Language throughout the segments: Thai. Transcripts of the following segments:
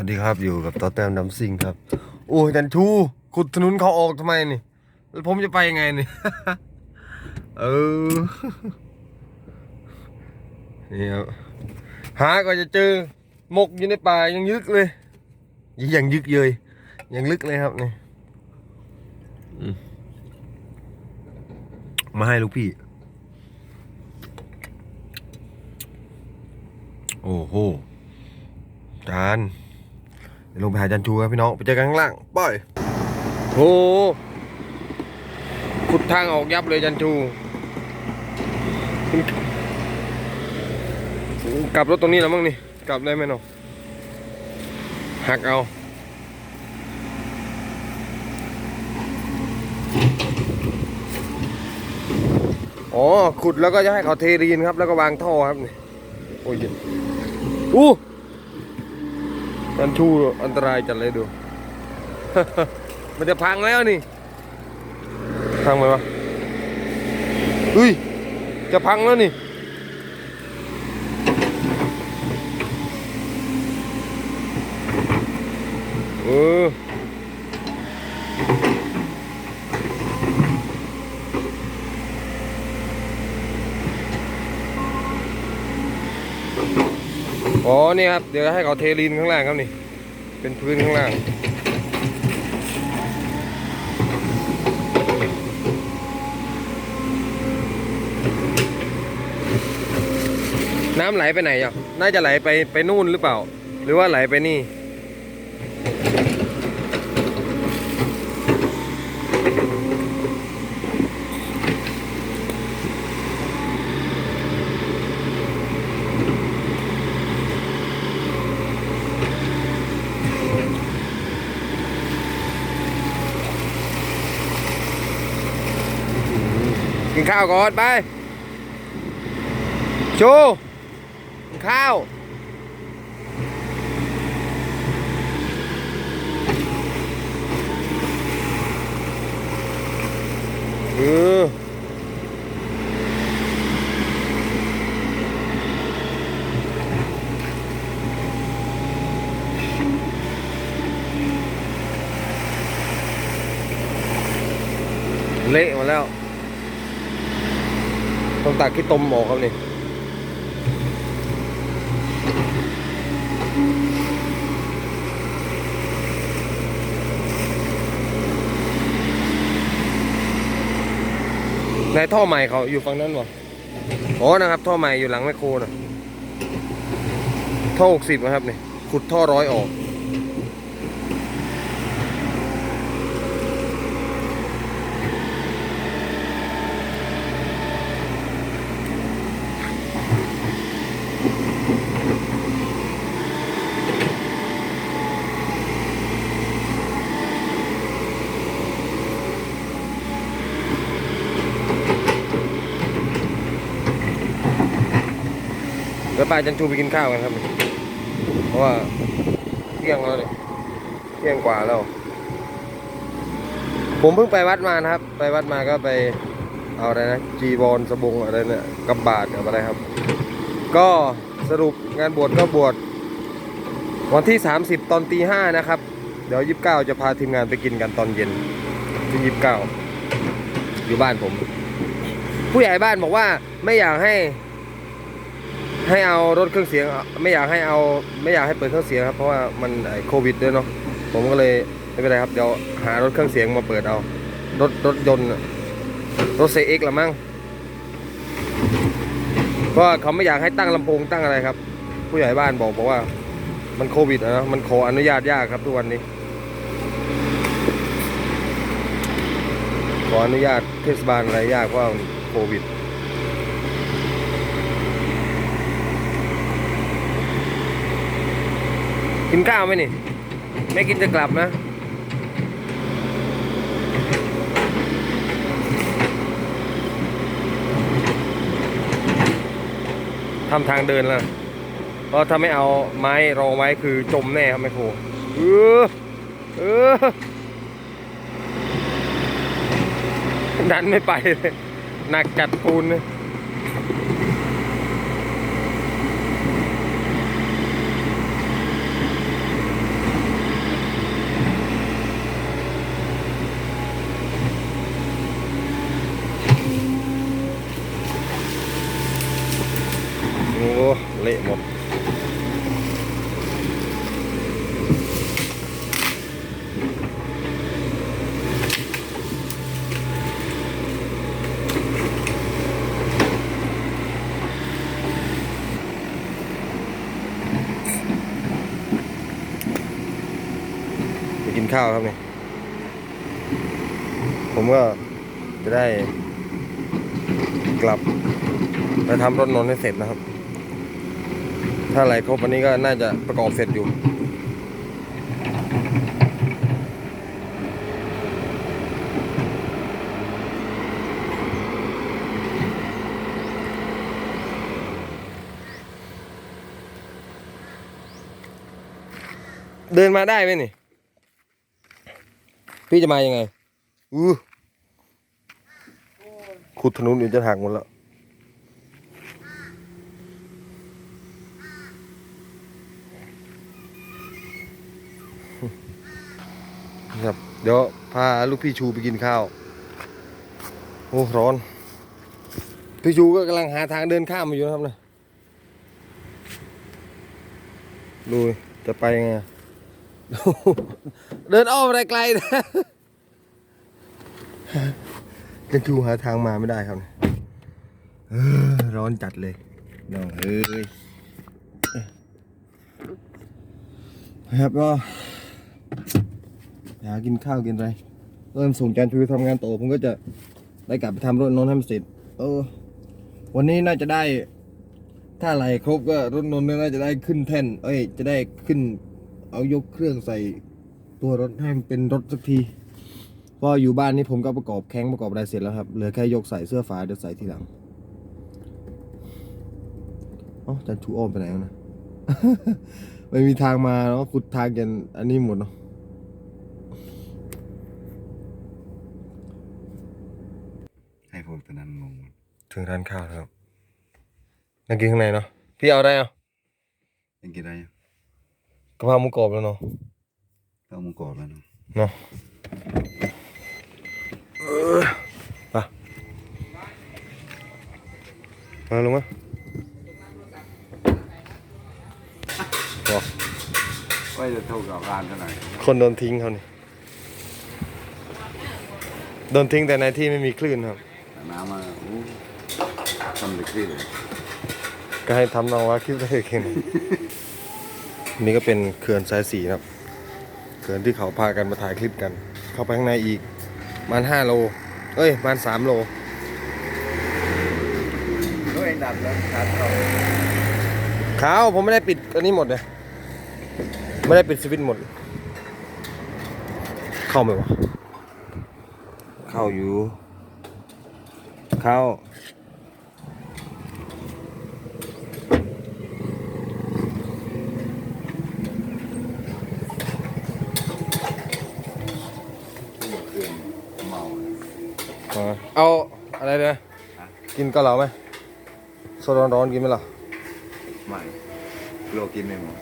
วัสดีครับอยู่กับต่อแต้มดำซิงครับ โอ้ยจันชูขุดถนนเขาออกทำไมนี่ แล้วผมจะไปยังไงนี่ เออ นี่ครับหาก็จะเจอหมกอยู่ในป่ายังยึกเลย ยังยึกเยยยังลึกเลยครับนี่มาให้ลูกพี่ โอ้โหจาน ลงไปหาจันชูครับพี่น้อง ไปเจอกันข้างล่างป่อยโอ้ขุดทางออกยับเลยจันชูกลับรถตรงนี้แล้วมั้งนี่ กลับได้ไหมเนาะหักเอา อ๋อ ขุดแล้วก็จะให้เขาเทรีนครับ แล้วก็วางท่อครับนี่ โอ้ยอู้ มันชูอันตรายจัดเลยดู มันจะพังแล้วนี่ พังไหมวะอุ้ย จะพังแล้วนี่ เออ อ๋อนี่ครับ เดี๋ยวให้เขาเทลินข้างล่างครับนี่ เป็นพื้นข้างล่าง น้ำไหลไปไหนอะน่าจะไหลไปไปนู่นหรือเปล่า หรือว่าไหลไปนี่ ข้าวก่อนไปชูกินข้าวเออเละหมาแล้ว ต้องตักขี้ตมออกครับนี่ในท่อใหม่เขาอยู่ฝั่งนั้นวะอ๋อนะครับ ท่อใหม่อยู่หลังแมคโครนะท่อหกสิบนะครับนี่ขุดท่อร้อยออก ยวป้าจันชูไปกินข้าวกันครับ เพราะว่าเที่ยงแล้วเนี่ยเที่ยงกว่าแล้ว ผมเพิ่งไปวัดมานะครับ ไปวัดมาก็ไปเอาอะไรนะจีบอลสบงอะไรเนี่ยกับบาทกับอะไรครับ ก็สรุปงานบวชก็บวชวันที่ 30 ตอนตีห้านะครับ เดี๋ยว29จะพาทีมงานไปกินกันตอนเย็นที่29อยู่บ้านผม ผู้ใหญ่บ้านบอกว่าไม่อยากให้ ให้เอารถเครื่องเสียง ไม่อยากให้เอาไม่อยากให้เปิดเครื่องเสียงครับเพราะว่ามันโควิดด้วยเนาะผมก็เลยไม่เป็นไรครับเดี๋ยวหารถเครื่องเสียงมาเปิดเอา รถรถยนต์รถเซเอ็กละมั้งเพราะเขาไม่อยากให้ตั้งลำโพงตั้งอะไรครับ ผู้ใหญ่บ้านบอกบอกว่า มันโควิดนะมันขออนุญาตยากครับทุกวันนี้ ขออนุญาตเทศบาลอะไรยากเพราะว่าโควิด กินข้าวไหมนี่ ไม่กินจะกลับนะทำทางเดินแล้วเพราะถ้าไม่เอาไม้รองไว้คือจมแน่ครับแม่ครูเออเออดันไม่ไปเลยหนักจัดปูนเลย กิน ข้าวครับนี่ผมก็จะได้กลับไปทำรถนนให้เสร็จนะครับ ถ้าอะไรครบวันนี้ก็น่าจะประกอบเสร็จอยู่ เดินมาได้ไหมนี่ พี่จะมายังไงอู้ขุดถนนอยู่จะหักหมดแล้วครับเดี๋ยวพาลูกพี่ชูไปกินข้าว โอ้ร้อน พี่ชูก็กำลังหาทางเดินข้ามมาอยู่นะครับนะดูจะไปยังไง เดินอ้อมอะไรไกลนะกันชูหาทางมาไม่ได้ครับร้อนจัดเลยน้องเอ้ยครับก็หากินข้าวกินอะไรเริ่มส่งจานชูทำงานโตผมก็จะได้กลับไปทำรถนนท์ให้มันเสร็จเออ วันนี้น่าจะได้ ถ้าอะไรครบก็รถนนท์น่าจะได้ขึ้นแท่น เอ้ย จะได้ขึ้น เอายกเครื่องใส่ตัวรถให้มันเป็นรถสักทีเพราะอยู่บ้านนี่ผมก็ประกอบแข้งประกอบอะไรเสร็จแล้วครับเหลือแค่ยกใส่เสื้อฝาเดี๋ยวใส่ทีหลังอ๋อจันชูอ้อมไปไหนวะนะไม่มีทางมาเนาะขุดทางกันอันนี้หมดเนาะให้พวกตอนนั้นงงถึงร้านข้าวแล้วครับนั่งกินข้างในเนาะพี่เอาอะไรอะยังกินอะไรอะ กะเพราหมูกรอบแล้วเนาะข้าวหมูกรอบแล้วเนาะเนาะเออไปมาลงมาบอกว่าจะเท่ากับร้านเท่าไหร่คนโดนทิ้งเขานี่โดนทิ้งแต่ในที่ไม่มีคลื่นครับ แต่น้ำมาอู้ทำเล็กที่เลย ก็ให้ทำนองว่าคลิปได้แค่นี้ นี่ก็เป็นเขื่อนสายสีครับเขื่อนที่เขาพากันมาถ่ายคลิปกัน เข้าไปข้างในอีกมันห้าโล เอ้ยมันสามโลด้วยดับแล้วดับเราขาวผมไม่ได้ปิดอันนี้หมดเลยไม่ได้ปิดสวิตช์หมด เข้าไหมวะ เข้าอยู่ เข้า เครื่องเมา เอาเอาอะไรเนี่ยกินเกาเหลาไหมโซดร้อนๆกินไหมล่ะไม่โลกินไม่หมด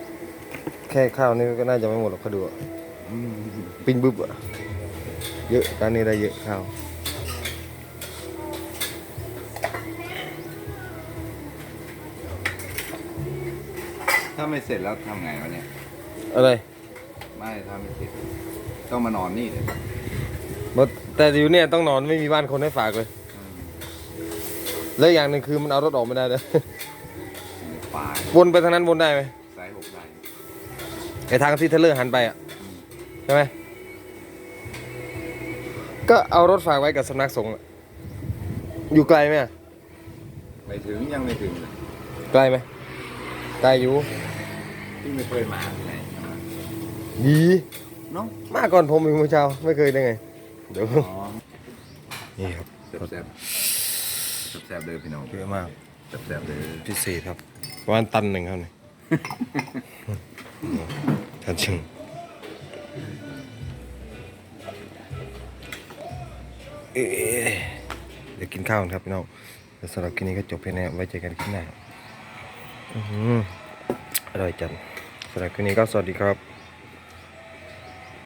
แค่ข้าวนี่ก็น่าจะไม่หมดหรอกเขาดูอะปิ้งบึ๊บอะเยอะร้านนี้ได้เยอะข้าวถ้าไม่เสร็จแล้วทำไงวะเนี่ยอะไร ไม่ถ้าไม่เสร็จต้องมานอนนี่เลยบด แต่อยู่เนี่ยต้องนอนไม่มีบ้านคนให้ฝากเลย แล้วอย่างหนึ่งคือมันเอารถออกไม่ได้เลยในป่าวนไปทางนั้นวนได้ไหมสายหกได้ไอทางที่เทเลอร์หันไปอะใช่ไหมก็เอารถฝากไว้กับสำนักสงฆ์อะอยู่ไกลไหมอะไม่ถึงยังไม่ถึงเลยไกลไหมไกลอยู่ที่ไม่เคยมาไหนดีเนาะมาก่อนผมอีกเมื่อเช้าไม่เคยได้ไง เดี๋ยวอ๋อนี่ครับแซ่บแซ่บแซ่บๆเด้อพี่น้องเยอะมากแซ่บแซ่บๆเด้อพิเศษครับประมาณตันหนึ่งครับนี่ทันชิงเอ๊ะเดี๋ยวกินข้าวกันครับพี่น้องเดี๋ยวสำหรับคลิปนี้ก็จบเพียงแค่นี้ไว้เจอกันคลิปหน้าอื้อหืออร่อยจังสำหรับคลิปนี้ก็สวัสดีครับ